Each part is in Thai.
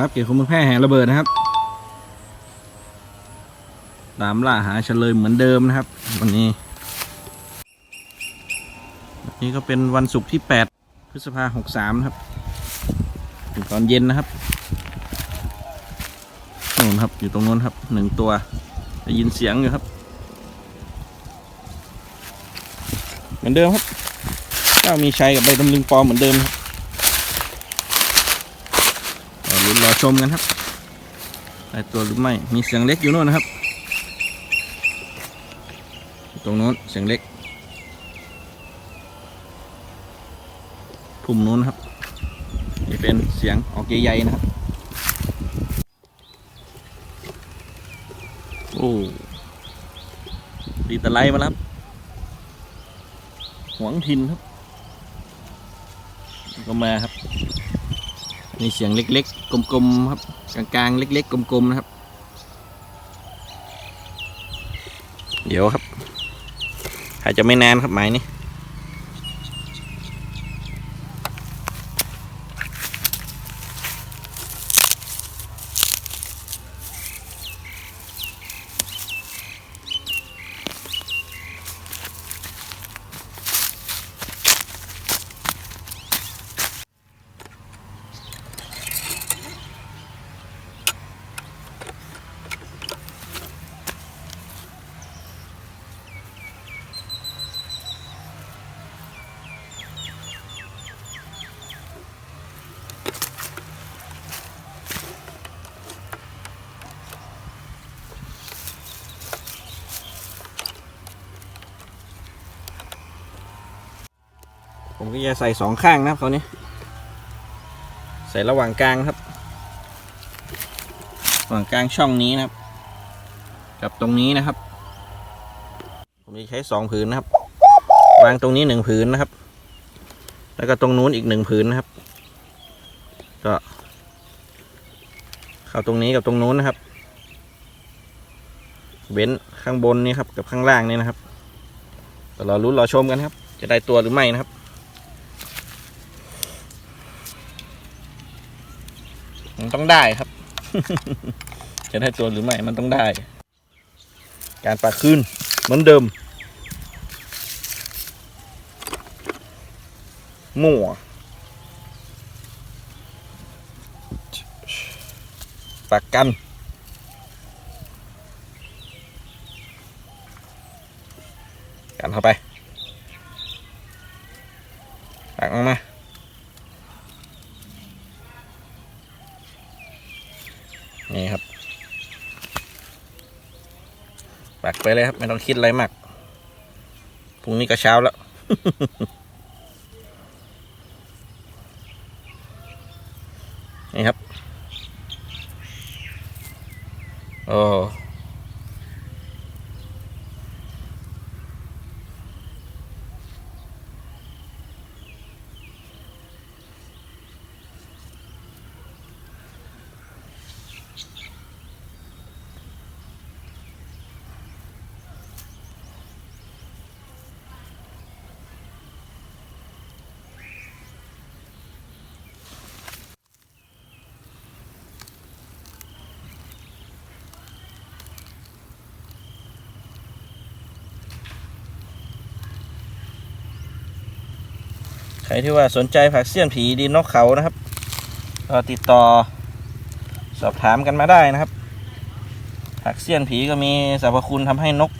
ครับเกี่ยวกับมือแพร่แห่งระเบิดนะครับ ตามล่าหาเฉลยเหมือนเดิมนะครับ วันนี้ วันนี้ก็เป็นวันศุกร์ที่ 8 พฤษภาหกสามครับถึงตอนเย็นนะครับนู่นครับ อยู่ตรงนู้นครับหนึ่งตัวได้ยินเสียงอยู่ครับ เหมือนเดิมครับเจ้ามีชัยกับใบตำลึงปลอมเหมือนเดิมครับรอ ลุ้นรอชมกันครับได้ตัวหรือไม่ มีเสียงเล็กอยู่โน่นนะครับ ตรงโน้นเสียงเล็กพุ่มโน้นครับนี่เป็นเสียงออกใหญ่ๆนะครับ โอ้ดีตะไลมาแล้วครับหวงทินครับ ก็มาครับ มีเสียงเล็กๆ กลมๆครับ กลางๆ เล็กๆ กลมๆ นะครับ เดี๋ยวครับ อาจจะไม่นานครับหมายนี้ ผมก็จะใส่สองข้างนะครับครานี้ใส่ระหว่างกลางครับระหว่างกลางช่องนี้นะครับ กับตรงนี้นะครับ ผมจะใช้สองผืนนะครับ วางตรงนี้หนึ่งผืนนะครับ แล้วก็ตรงนู้นอีกหนึ่งผืนนะครับ ก็ เข้าตรงนี้กับตรงนู้นนะครับ เว้นข้างบนนี่ครับกับข้างล่างนี่นะครับเดี๋ยวเราลุ้นรอชมกันครับ จะได้ตัวหรือไม่นะครับ มันต้องได้ครับ จะได้ตัวหรือไม่มันต้องได้ การปากคืนเหมือนเดิม มั่วปากกันกันเข้าไปากออกมา นี่ครับ ปัก ไปเลยครับ ไม่ต้องคิดอะไรมากพรุ่งนี้ก็เช้าแล้ว ใครที่ว่าสนใจผักเสี้ยนผีดินนกเขานะครับก็ติดต่อสอบถามกันมาได้นะครับ ผักเสี้ยนผีก็มีสรรพคุณทำให้นก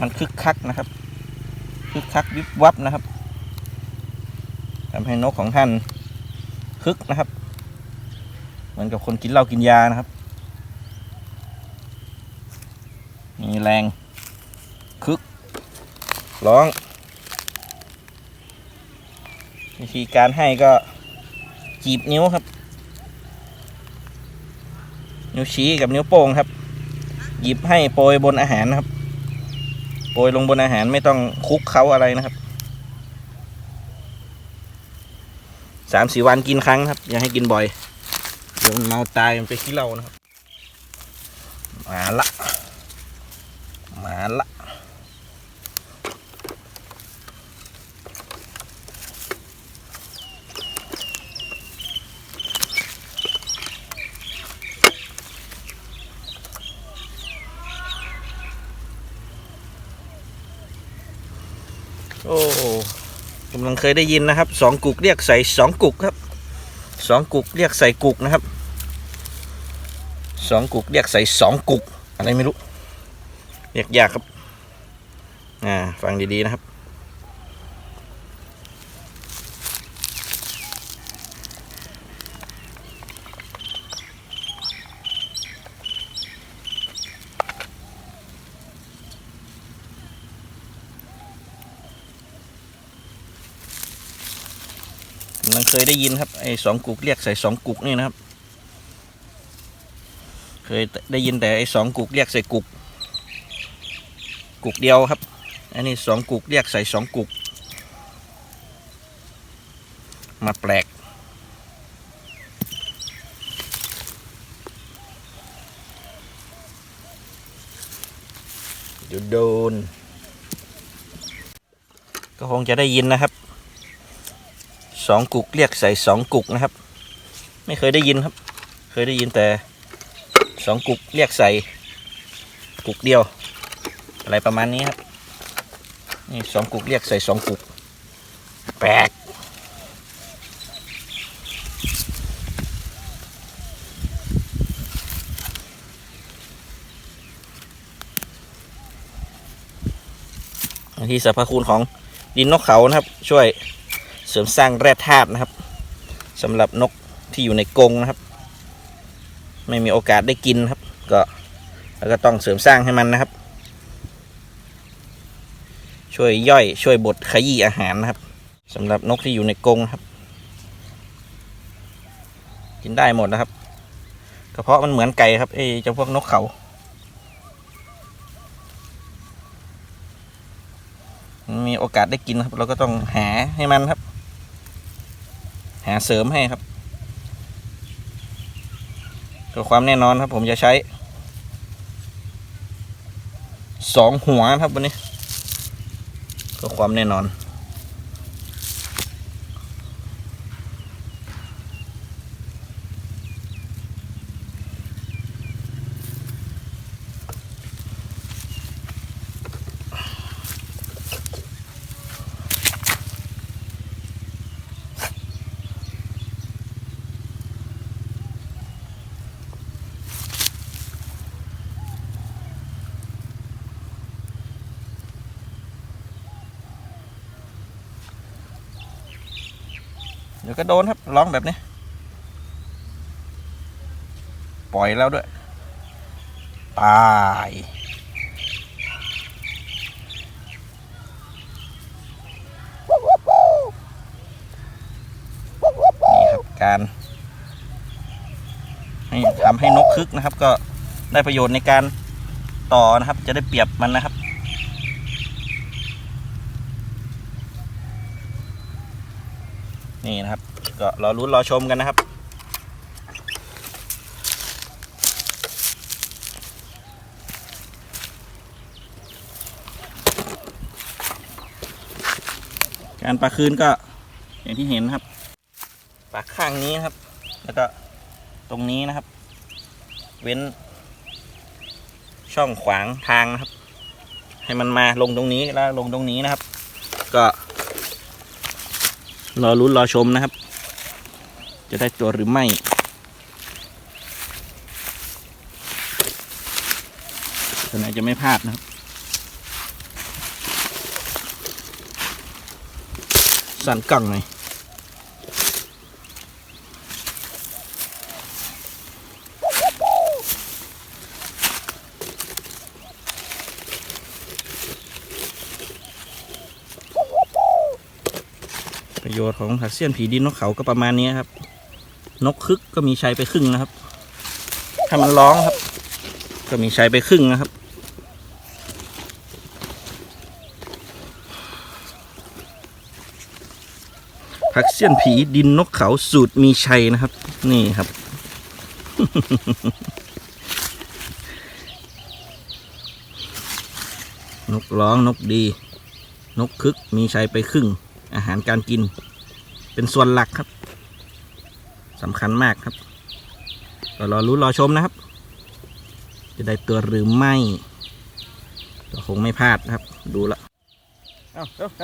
มันคึกคักนะครับ คึกคักวิบวับนะครับทำให้นกของท่านคึกนะครับ เหมือนกับคนกินเหล้ากินยานะครับ มีแรงคึกร้อง วิธีการให้ก็จีบนิ้วครับ นิ้วชี้กับนิ้วโป้งครับ หยิบให้โปรยบนอาหารนะครับ โปรยลงบนอาหารไม่ต้องคุกเขาอะไรนะครับสามสี่วันกินครั้งครับ อย่าให้กินบ่อยเดี๋ยวมันเมาตายมันไปขี้เล้านะครับ มาละ มาละ โอ้กำลังเคยได้ยินนะครับสองกุกเรียกใส่สองกุกครับสองกุกเรียกใส่กุกนะครับสองกุกเรียกใส่สองกุกอะไรไม่รู้เรียกยากครับอ่าฟังดีๆนะครับ กำลังเคยได้ยินครับไอ้สองกุกเรียกใส่สองกุกนี่นะครับ เคยได้ยินแต่ไอ้สองกุกเรียกใส่กุก กุกเดียวครับ อันนี้สองกุกเรียกใส่สองกุก มาแปลกเดี๋ยวโดนก็คงจะได้ยินนะครับ สองกุกเรียกใส่สองกุกนะครับ ไม่เคยได้ยินครับ เคยได้ยินแต่สองกุกเรียกใส่กุกเดียว อะไรประมาณนี้ครับนี่สองกุกเรียกใส่สองกุกแปลกที่สรรพคุณของดินนกเขานะครับ ช่วย เสริมสร้างแร่ธาตุนะครับสำหรับนกที่อยู่ในกรงนะครับ ไม่มีโอกาสได้กินครับ ก็แล้วก็ต้องเสริมสร้างให้มันนะครับ ช่วยย่อยช่วยบดขยี้อาหารนะครับสำหรับนกที่อยู่ในกรงครับ กินได้หมดนะครับกระเพาะมันเหมือนไก่ครับไอ้เจ้าพวกนกเขามีโอกาสได้กินครับ เราก็ต้องหาให้มันครับาเสริมให้ครับเพื่อความแน่นอนครับ ผมจะใช้สองหัวครับวันนี้เพื่อความแน่นอน ดี๋ยวก็โดนครับร้องแบบนี้ ปล่อยแล้วด้วย ตายการให้ทำให้นกคึกนะครับ ก็ได้ประโยชน์ในการต่อนะครับ จะได้เปรียบมันนะครับ นี่นะครับ ก็รอรุ้นรอชมกันนะครับ การปลาคืนก็อย่างที่เห็นนะครับปลาข้างนี้นะครับ แล้วก็ตรงนี้นะครับ เว้น ช่องขวางทางนะครับ ให้มันมาลงตรงนี้แล้วลงตรงนี้นะครับ ก็ รอลุ้นรอชมนะครับ จะได้ตัวหรือไม่ตัวไหนจะไม่พลาดนะครับสั่นกล่องหน่อยประโยชน์ของผักเสี้ยนผีดินนกเขาก็ประมาณนี้ครับ นกคึกก็มีชัยไปครึ่งนะครับ ถ้ามันร้องครับ ก็มีชัยไปครึ่งนะครับ ผักเสี้ยนผีดินนกเขาสูตรมีชัยนะครับ นี่ครับนกร้องนกดี นกคึกมีชัยไปครึ่ง อาหารการกิน เป็นส่วนหลักครับสำคัญมากครับก็รอรู้รอชมนะครับ จะได้ตัวหรือไม่ก็คงไม่พลาดนะครับ ดูละเอาเร็วไป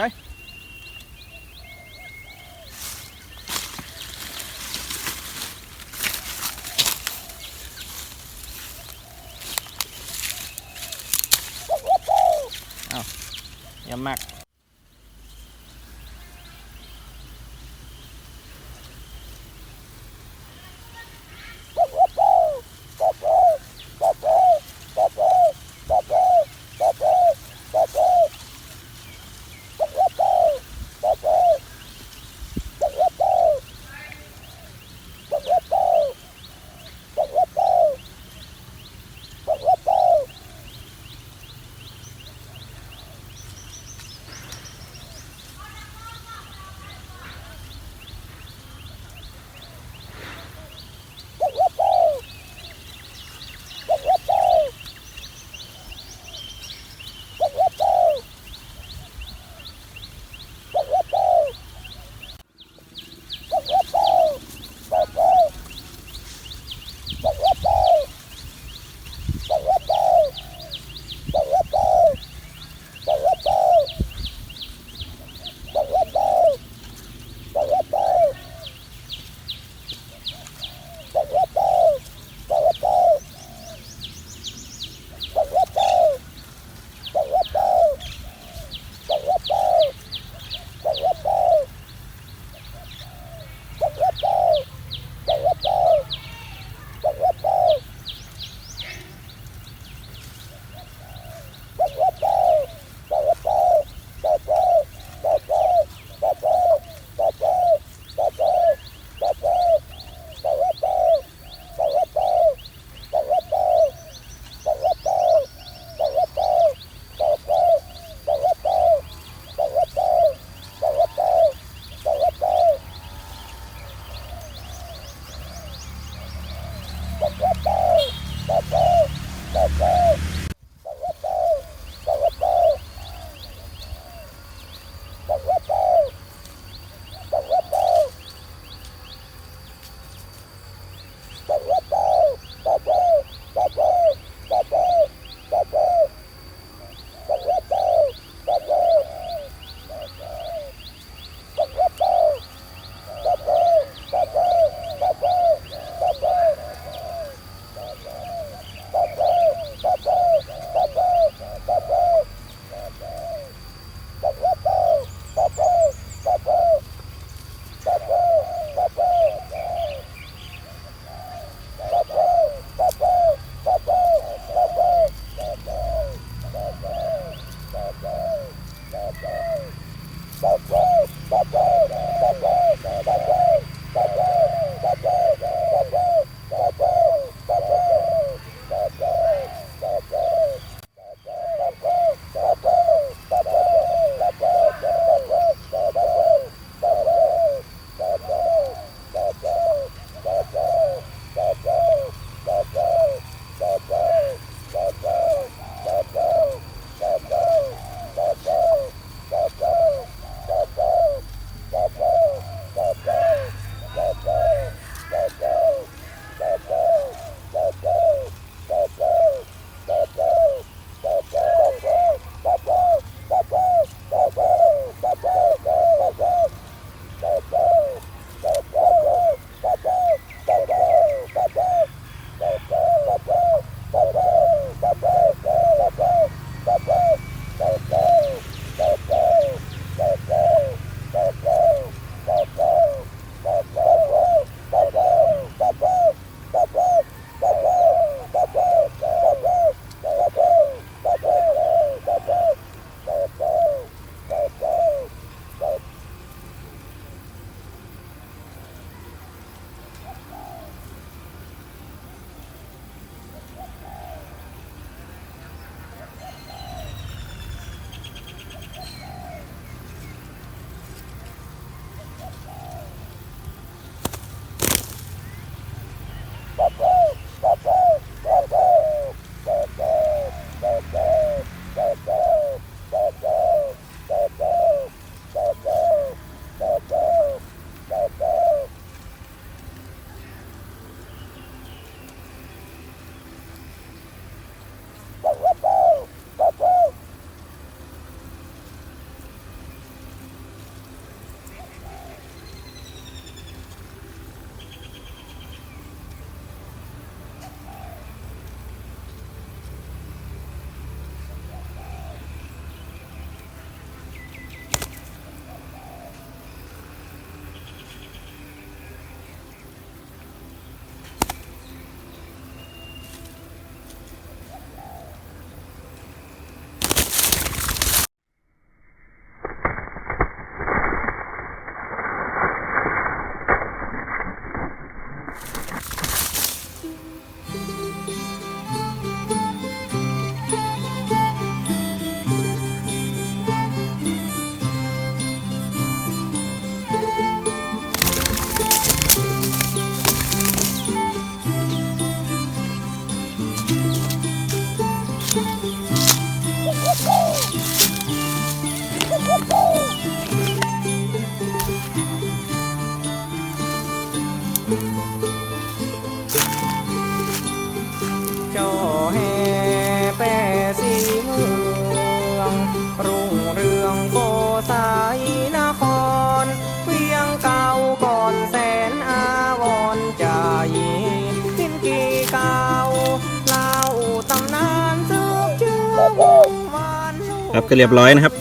ก็เรียบร้อยนะครับ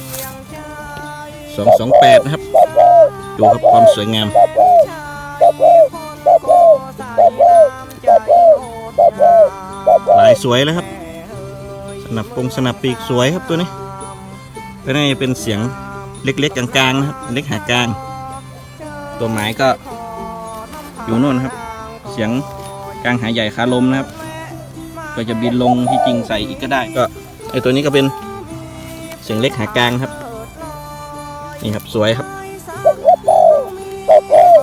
เพียงใจ228นะครับ ดูครับความสวยงามลายสวยเลยครับ สนับปงสนับปีกสวยครับตัวนี้ก็น่าจะเป็นเสียงเล็กๆกลางๆนะครับเล็กหากลาง ตัวหมายก็อยู่โน่นครับ เสียงกลางหาใหญ่คาลมนะครับ ก็จะบินลงที่จริงใส่อีกก็ได้ก็ไอตัวนี้ก็เป็น เสียงเล็กหากลางครับ นี่ครับสวยครับ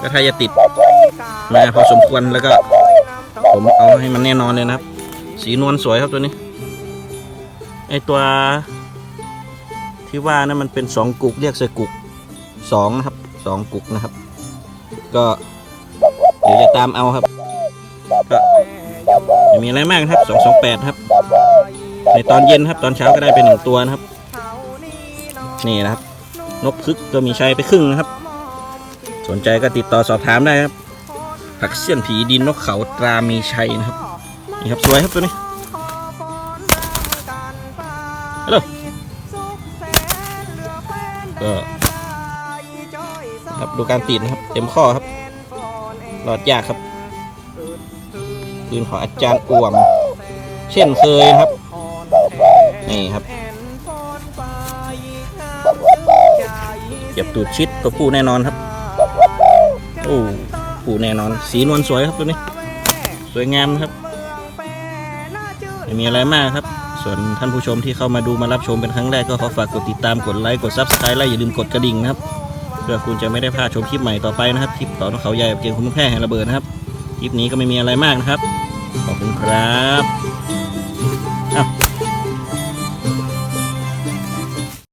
ก็ถ้าจะติดมาพอสมควรแล้วก็ ผมเอาให้มันแน่นอนเลยนะครับ สีนวลสวยครับตัวนี้ไอตัวที่ว่านะมันเป็นสองกุกเรียกเสกุกสองนะครับสองกุกนะครับ ก็เดี๋ยวจะตามเอาครับก็ไม่มีอะไรมากครับสองสองแปดครับ ในตอนเย็นครับตอนเช้าก็ได้เป็นหนึ่งตัวนะครับ นี่นะครับ นกพึกก็มีชัยไปครึ่งนะครับ สนใจก็ติดต่อสอบถามได้ครับผักเสี้ยนผีดินนกเขาตรามีชัยนะครับนี่ครับสวยครับตัวนี้ฮัลโหลก็ครับดูการติดนะครับ เต็มข้อครับหลอดยากครับปืนของอาจารย์อ่วม เช่นเคยครับ นี่ครับ เก็บตูดชิดตัวผู้แน่นอนครับโอ้ผู้แน่นอน สีนวลสวยครับตัวนี้ สวยงามครับไม่มีอะไรมากครับ ส่วนท่านผู้ชมที่เข้ามาดูมารับชมเป็นครั้งแรกก็ขอฝากกดติดตามกดไลค์กดซับสไครต์และอย่าลืมกดกระดิ่งนะครับเพื่อคุณจะไม่ได้พลาดชมคลิปใหม่ต่อไปนะครับคลิปต่อนกเขาใหญ่เกับเกมคุ้มแพร่แห่งระเบิดนะครับคลิปนี้ก็ไม่มีอะไรมากนะครับขอบคุณครับ